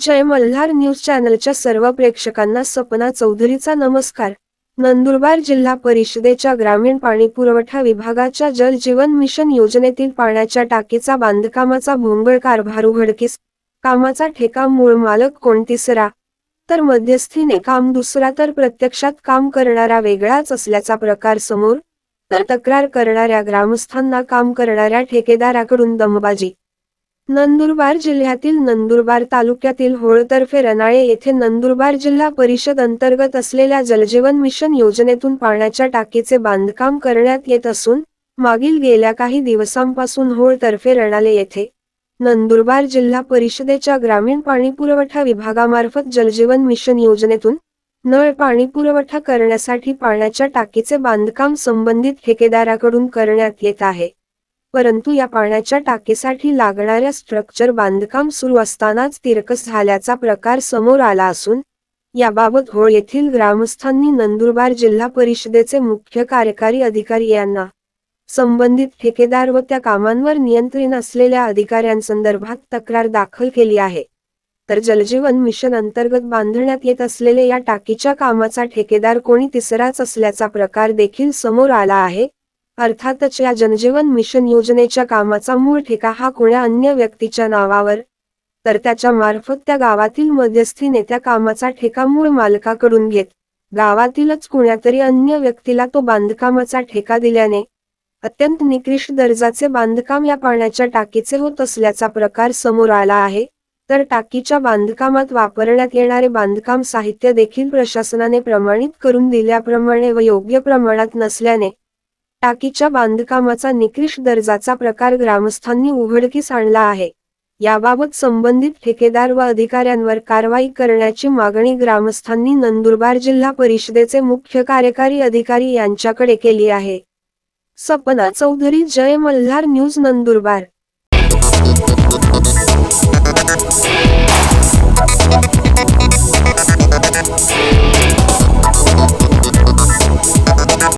जय Malhar news चॅनलच्या सर्व प्रेक्षकांना सपना चौधरीचा नमस्कार. नंदुरबार जिल्हा परिषदेच्या ग्रामीण पाणीपुरवठा विभागाच्या जल जीवन मिशन योजनेतील पाण्याच्या टाकीचा बांधकामाचा भोंगळ कारभार उघडकीस. कामाचा ठेका मूळ मालक कोण तिसरा? तर मध्यस्थीने काम दुसरा तर प्रत्यक्षात काम करणारा वेगळाच असल्याचा प्रकार समोर. तर तक्रार करणाऱ्या ग्रामस्थांना काम करणाऱ्या ठेकेदाराकडून दमबाजी. नंदुरबार जिल्ह्यातील नंदुरबार तालुक्यातील होळतर्फे रनाळे येथे नंदुरबार जिल्हा परिषद अंतर्गत असलेल्या जलजीवन मिशन योजनेतून पाण्याच्या टाकीचे बांधकाम करण्यात येत असून मागील गेल्या काही दिवसांपासून होळतर्फे रणाले येथे नंदुरबार जिल्हा परिषदेच्या ग्रामीण पाणीपुरवठा विभागामार्फत जलजीवन मिशन योजनेतून नळ पाणी पुरवठा करण्यासाठी पाण्याच्या टाकीचे बांधकाम संबंधित ठेकेदाराकडून करण्यात येत आहे. परंतु या पाण्याच्या टाकीसाठी लागणाऱ्या स्ट्रक्चर बांधकाम सुरू असतानाच तिरकस झाल्याचा प्रकार समोर आला असून याबाबत होळ येथील ग्रामस्थांनी नंदुरबार जिल्हा परिषदेचे मुख्य कार्यकारी अधिकारी यांना संबंधित ठेकेदार व त्या कामांवर नियंत्रण असलेल्या अधिकाऱ्यांसंदर्भात तक्रार दाखल केली आहे. तर जलजीवन मिशन अंतर्गत बांधण्यात येत असलेले या टाकीच्या कामाचा ठेकेदार कोणी तिसराच असल्याचा प्रकार देखील समोर आला आहे. अर्थातच या जनजीवन मिशन योजनेच्या कामाचा मूळ ठेका हा कोण्या अन्य व्यक्तीच्या नावावर? तर त्याच्या मार्फत त्या गावातील मध्यस्थीने त्या कामाचा ठेका मूळ मालकाकडून घेत गावातीलच कुण्यातरी अन्य व्यक्तीला तो बांधकामाचा ठेका दिल्याने अत्यंत निकृष्ट दर्जाचे बांधकाम या पाण्याच्या टाकीचे होत असल्याचा प्रकार समोर आला आहे. तर टाकीच्या बांधकामात वापरण्यात येणारे बांधकाम साहित्य देखील प्रशासनाने प्रमाणित करून दिल्याप्रमाणे व योग्य प्रमाणात नसल्याने टाकीच्या बांधकामाचा निकृष्ट दर्जाचा प्रकार ग्रामस्थांनी उघडकीस आणला आहे. याबाबत संबंधित ठेकेदार व अधिकाऱ्यांवर कारवाई करण्याची मागणी ग्रामस्थांनी नंदुरबार जिल्हा परिषदेचे मुख्य कार्यकारी अधिकारी यांच्याकडे केली आहे. सपना चौधरी जय मल्हार न्यूज नंदुरबार.